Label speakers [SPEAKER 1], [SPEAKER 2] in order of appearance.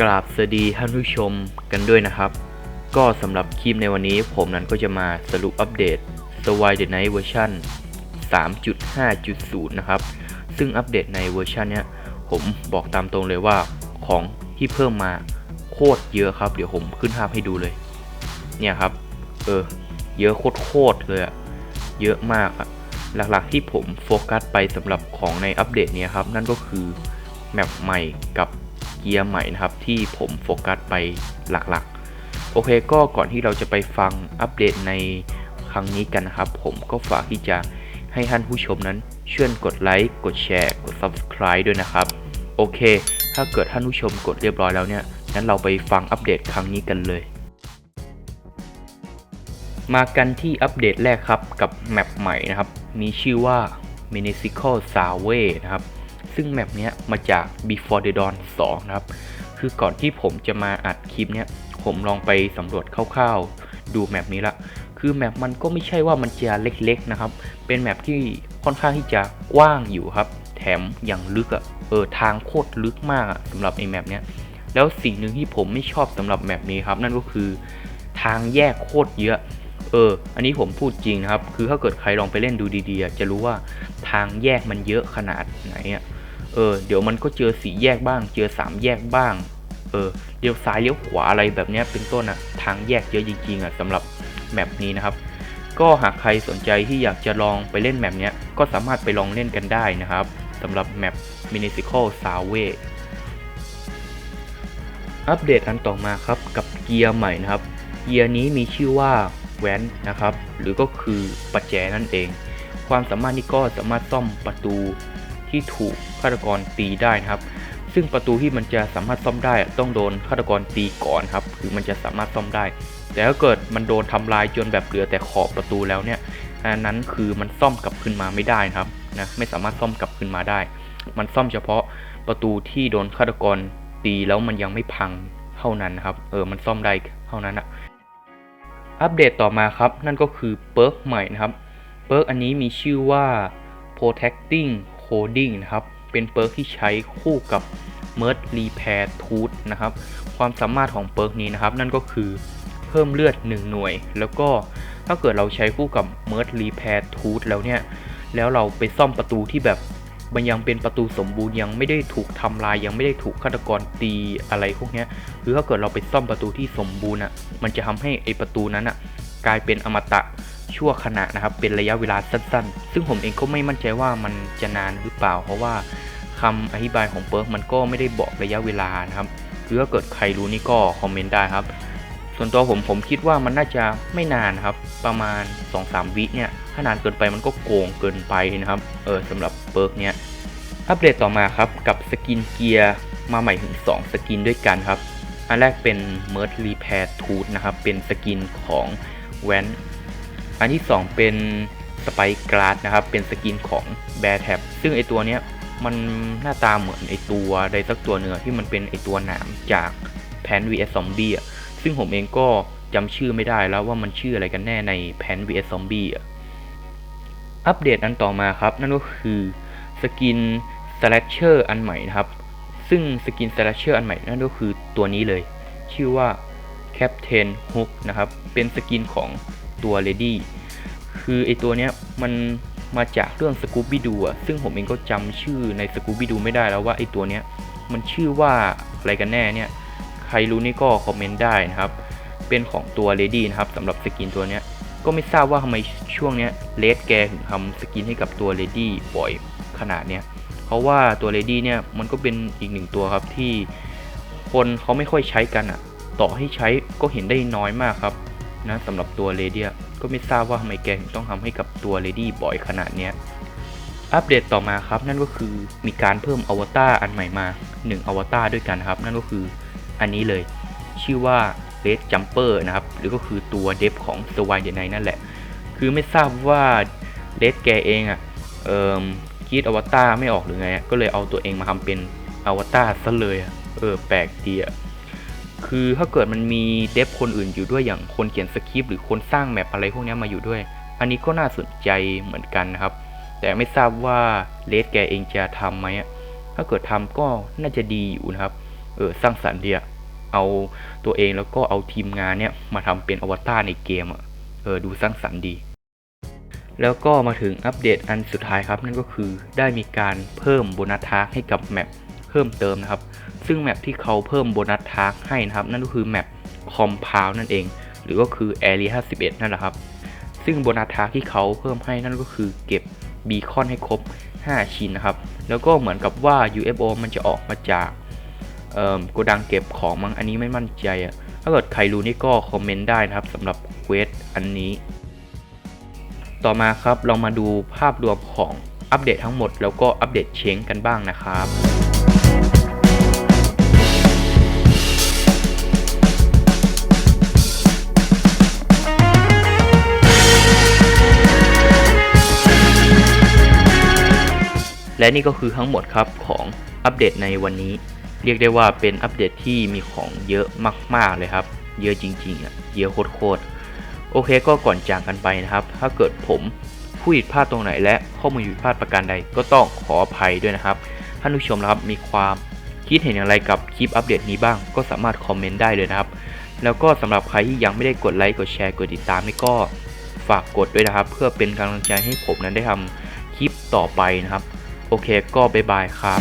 [SPEAKER 1] กราบสวัสดีท่านผู้ชมกันด้วยนะครับ ก็สำหรับคลิปในวันนี้ผมนั้นก็จะมาสรุปอัปเดต s w i the Night เวอร์ชัน3.5.0 นะครับ ซึ่งอัปเดตในเวอร์ชันนี้ผมบอกตามตรงเลยว่าของที่เพิ่มมาโคตรเยอะครับ เดี๋ยวผมขึ้นภาพให้ดูเลย เนี่ยครับ เออ เยอะโคตรๆเลยอะเยอะมากอะหลักๆที่ผมโฟกัสไปสำหรับของในอัปเดตเนี้ยครับ นั่นก็คือแมปใหม่กับ เกียร์ใหม่นะครับ ที่ผมโฟกัสไปหลักๆ โอเคก็ก่อนที่เราจะไปฟังอัปเดตในครั้งนี้กันนะครับ ผมก็ฝากที่จะให้ท่านผู้ชมนั้นช่วยกดไลค์กดแชร์กด Subscribe ด้วยนะครับ โอเค ถ้าเกิดท่านผู้ชมกดเรียบร้อยแล้วเนี่ยงั้นเราไปฟังอัปเดตครั้งนี้กันเลย มากันที่อัปเดตแรกครับกับแมปใหม่นะครับ มีชื่อว่า m i n i c i c a l s a w a y นะครับ ซึ่งแมปเนี้ย มาจาก Before the Dawn 2 นะครับ คือก่อนที่ผมจะมาอัดคลิปเนี้ย ผมลองไปสำรวจคร่าวๆ ดูแมปนี้ละ คือแมปมันก็ไม่ใช่ว่ามันจะเล็กๆนะครับ เป็นแมปที่ค่อนข้างที่จะกว้างอยู่ครับ แถมอย่างลึกอะ่ะ เออทางโคตรลึกมากอะสำหรับไอ้แมปเนี้ย แล้วสิ่งหนึ่งที่ผมไม่ชอบสำหรับแมปนี้ครับ นั่นก็คือทางแยกโคตรเยอะเออ อันนี้ผมพูดจริงนะครับ คือถ้าเกิดใครลองไปเล่นดูดีๆ จะรู้ว่าทางแยกมันเยอะขนาดไหนอะ เออ เดี๋ยวมันก็เจอสีแยกบ้าง เจอสามแยกบ้าง เออ เลี้ยวซ้ายเลี้ยวขวาอะไรแบบนี้เป็นต้นอะทางแยกเยอะจริงๆอะสำหรับแมปนี้นะครับ ก็หากใครสนใจที่อยากจะลองไปเล่นแมปเนี้ยก็สามารถไปลองเล่นกันได้นะครับสำหรับแมป m i n i c i c a l s a w a y อัปเดตอันต่อมาครับกับเกียร์ใหม่นะครับ เกียร์นี้มีชื่อว่าแวนนะครับ หรือก็คือประแจนั่นเอง ความสามารถนี้ก็สามารถซ่อมประตู ที่ถูกฆาตกรตีได้นะครับ ซึ่งประตูที่มันจะสามารถซ่อมได้ต้องโดนฆาตกรตีก่อนครับ คือมันจะสามารถซ่อมได้ แต่ถ้าเกิดมันโดนทำลายจนแบบเหลือแต่ขอบประตูแล้วเนี่ยอันนั้นคือมันซ่อมกลับขึ้นมาไม่ได้นะครับนะไม่สามารถซ่อมกลับขึ้นมาได้ มันซ่อมเฉพาะประตูที่โดนฆาตกรตีแล้วมันยังไม่พังเท่านั้นครับ เออ มันซ่อมได้เท่านั้นอะอัปเดตต่อมาครับ นั่นก็คือเปิร์กใหม่นะครับ เปิร์กอันนี้มีชื่อว่า protecting coding นะครับ เป็นเปิร์กที่ใช้คู่กับ merge repair tooth นะครับ ความสามารถของเปิร์กนี้นะครับ นั่นก็คือเพิ่มเลือด 1 หน่วย แล้วก็ถ้าเกิดเราใช้คู่กับ merge repair tooth แล้วเนี่ย แล้วเราไปซ่อมประตูที่แบบมันยังเป็นประตูสมบูรณ์ยังไม่ได้ถูกทำลายยังไม่ได้ถูกฆาตกรตีอะไรพวกนี้คือถ้าเกิดเราไปซ่อมประตูที่สมบูรณ์อะมันจะทำให้ไอประตูนั้นอะกลายเป็นอมตะ ชั่วขณะนะครับ เป็นระยะเวลาสั้นๆ ซึ่งผมเองก็ไม่มั่นใจว่ามันจะนานหรือเปล่า เพราะว่าคำอธิบายของเปิร์กมันก็ไม่ได้บอกระยะเวลานะครับคือถ้าเกิดใครรู้นี่ก็คอมเมนต์ได้ครับ ส่วนตัวผมผมคิดว่ามันน่าจะไม่นานครับ ประมาณ 2-3 วิเนี่ยถ้านานเกินไปมันก็โกงเกินไปนะครับเออสำหรับเปิร์กเนี้ยอัปเดตต่อมาครับกับสกินเกียร์มาใหม่ถึง 2 สกินด้วยกันครับ อันแรกเป็น Merge Repair Tool นะครับ เป็นสกินของแวน อันที่ 2 เป็น Spike Glass นะครับ เป็นสกินของ Bear Tab ซึ่งไอตัวเนี้ยมันหน้าตาเหมือนไอตัวใดสักตัวเนื้อที่มันเป็นไอตัวหนามจากแพน vs Zombie อะซึ่งผมเองก็จำชื่อไม่ได้แล้วว่ามันชื่ออะไรกันแน่ในแพน vs Zombie อะอัปเดตอันต่อมาครับ นั่นก็คือสกิน Slasher อันใหม่นะครับ ซึ่งสกิน Slasher อันใหม่นั่นก็คือตัวนี้เลย ชื่อว่า Captain Hook นะครับ เป็นสกินของ ตัว Lady คือไอตัวเนี้ยมันมาจากเรื่อง Scooby Doo อะซึ่งผมเองก็จำชื่อใน Scooby Doo ไม่ได้แล้วว่าไอตัวเนี้ยมันชื่อว่าอะไรกันแน่เนี่ย ใครรู้นี่ก็คอมเมนต์ได้นะครับ เป็นของตัว Lady นะครับสำหรับสกินตัวเนี้ย ก็ไม่ทราบว่าทำไมช่วงเนี้ยเลดแกถึงทำสกินให้กับตัว Lady บ่อยขนาดเนี้ย เพราะว่าตัว Lady เนี่ยมันก็เป็นอีกหนึ่งตัวครับที่คนเขาไม่ค่อยใช้กันอะ่ะ ต่อให้ใช้ก็เห็นได้น้อยมากครับ นะสำหรับตัว Lady อะก็ไม่ทราบว่าทำไมแกถึงต้องทำให้กับตัว Lady บ่อยขนาดเนี้ยอัปเดตต่อมาครับนั่นก็คือมีการเพิ่มอวตารอันใหม่มา1อวตารด้วยกันครับ นั่นก็คืออันนี้เลย ชื่อว่า Red Jumper นะครับ หรือก็คือตัวเดฟของ s w i เดนนั่นแหละ คือไม่ทราบว่าเดแกเองอะ่ะเอ่อคิดอวตารไม่ออกหรือไง ก็เลยเอาตัวเองมาทำเป็นอวตารซะเลย เออแปลกดีอะ คือถ้าเกิดมันมีเดฟคนอื่นอยู่ด้วยอย่างคนเขียนสคริปต์หรือคนสร้างแมปอะไรพวกนี้มาอยู่ด้วย อันนี้ก็น่าสนใจเหมือนกันนะครับ แต่ไม่ทราบว่าเลดแกเองจะทำไหมอะถ้าเกิดทำก็น่าจะดีอยู่นะครับ เออสร้างสรรค์เดีอะเอาตัวเองแล้วก็เอาทีมงานเนี่ยมาทำเป็นอวตารในเกมอะเออดูสร้างสรรค์ดี แล้วก็มาถึงอัปเดตอันสุดท้ายครับ นั่นก็คือได้มีการเพิ่มโบนัสทาร์ให้กับแมปเพิ่มเติมนะครับซึ่งแมปที่เขาเพิ่มโบนัสทาร์กให้นะครับ นั่นก็คือแมปคอมพาวนั่นเอง หรือก็คือ Area 51 นั่นแหละครับ ซึ่งโบนัสทาร์กที่เขาเพิ่มให้นั่นก็คือเก็บบีคอนให้ครบ 5 ชิ้นนะครับ แล้วก็เหมือนกับว่า UFO มันจะออกมาจากโกดังเก็บของมั้งอันนี้ไม่มั่นใจอะถ้าเกิดใครรู้นี่ก็คอมเมนต์ได้นะครับสำหรับเควสอันนี้ ต่อมาครับเรามาดูภาพรวมของอัปเดตทั้งหมด แล้วก็อัปเดตเช้งกันบ้างนะครับ และนี่ก็คือทั้งหมดครับของอัปเดตในวันนี้ เรียกได้ว่าเป็นอัปเดตที่มีของเยอะมาก ๆ เลยครับ เยอะจริงๆอะเยอะโคตรๆโอเคก็ก่อนจากกันไปนะครับ ถ้าเกิดผมพูดผิดพลาดตรงไหนและข้อมูลผิดพลาดประการใดก็ต้องขออภัยด้วยนะครับท่านผู้ชมนะครับมีความคิดเห็นอย่างไรกับคลิปอัปเดตนี้บ้าง ก็สามารถคอมเมนต์ได้เลยนะครับ แล้วก็สำหรับใครที่ยังไม่ได้กดไลค์กดแชร์กดติดตามนี่ก็ฝากกดด้วยนะครับ เพื่อเป็นกำลังใจให้ผมนั้นได้ทำคลิปต่อไปนะครับ โอเคก็บ๊ายบายครับ